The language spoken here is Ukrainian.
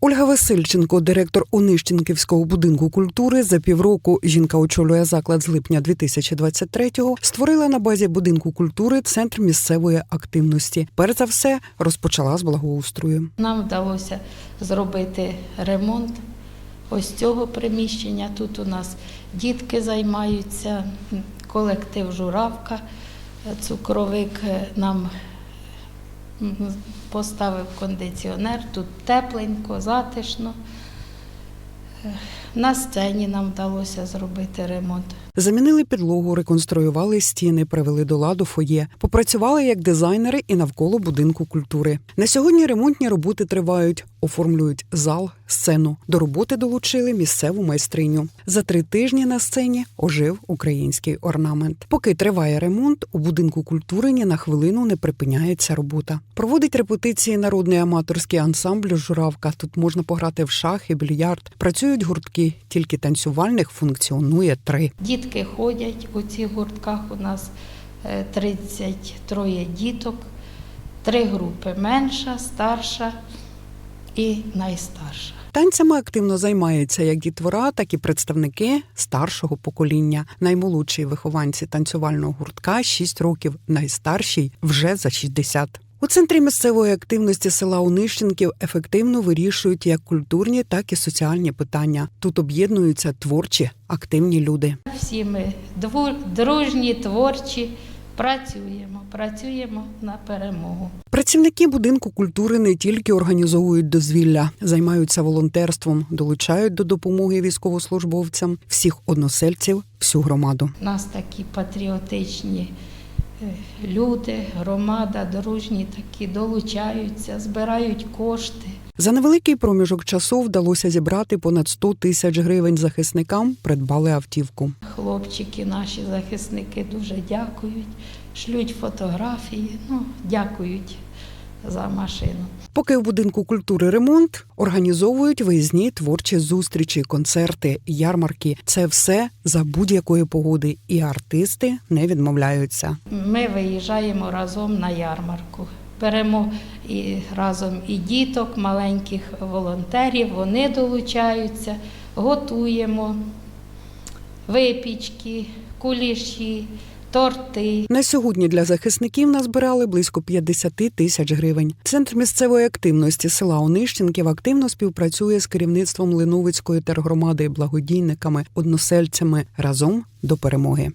Ольга Васильченко, директор Онищенківського будинку культури, за півроку жінка очолює заклад з липня 2023-го, створила на базі будинку культури центр місцевої активності. Перш за все розпочала з благоустрою. Нам вдалося зробити ремонт ось цього приміщення. Тут у нас дітки займаються, колектив Журавка, цукровик нам м, поставив кондиціонер, тут тепленько, затишно. На сцені нам вдалося зробити ремонт. Замінили підлогу, реконструювали стіни, привели до ладу фоє, попрацювали як дизайнери і навколо будинку культури. На сьогодні ремонтні роботи тривають, оформлюють зал, сцену. До роботи долучили місцеву майстриню. За три тижні на сцені ожив український орнамент. Поки триває ремонт, у будинку культури ні на хвилину не припиняється робота. Проводить репетиції народний аматорський ансамбль Журавка. Тут можна пограти в шах і більярд. Працюють гуртки, тільки танцювальних функціонує три. Дітки ходять у цих гуртках. У нас е, 33 діток, три групи менша, старша і найстарша. Танцями активно займаються як дітвора, так і представники старшого покоління. Наймолодші вихованці танцювального гуртка 6 років, найстарший вже за 60. У центрі місцевої активності села Унищенків ефективно вирішують як культурні, так і соціальні питання. Тут об'єднуються творчі, активні люди. Всі ми дружні, творчі, працюємо, працюємо на перемогу. Працівники будинку культури не тільки організовують дозвілля, займаються волонтерством, долучають до допомоги військовослужбовцям, всіх односельців, всю громаду. У нас такі патріотичні люди, громада, дружні такі долучаються, збирають кошти. За невеликий проміжок часу вдалося зібрати понад 100 тисяч гривень захисникам, придбали автівку. Хлопчики, наші захисники дуже дякують, шлють фотографії, ну, дякують за машину. Поки в будинку культури ремонт, організовують виїзні творчі зустрічі, концерти, ярмарки. Це все за будь-якої погоди, і артисти не відмовляються. Ми виїжджаємо разом на ярмарку. Беремо і разом і діток, маленьких волонтерів, вони долучаються, готуємо випічки, куліші, торти. На сьогодні для захисників назбирали близько 50 тисяч гривень. Центр місцевої активності села Онищенків активно співпрацює з керівництвом Линовицької тергромади, благодійниками, односельцями разом до перемоги.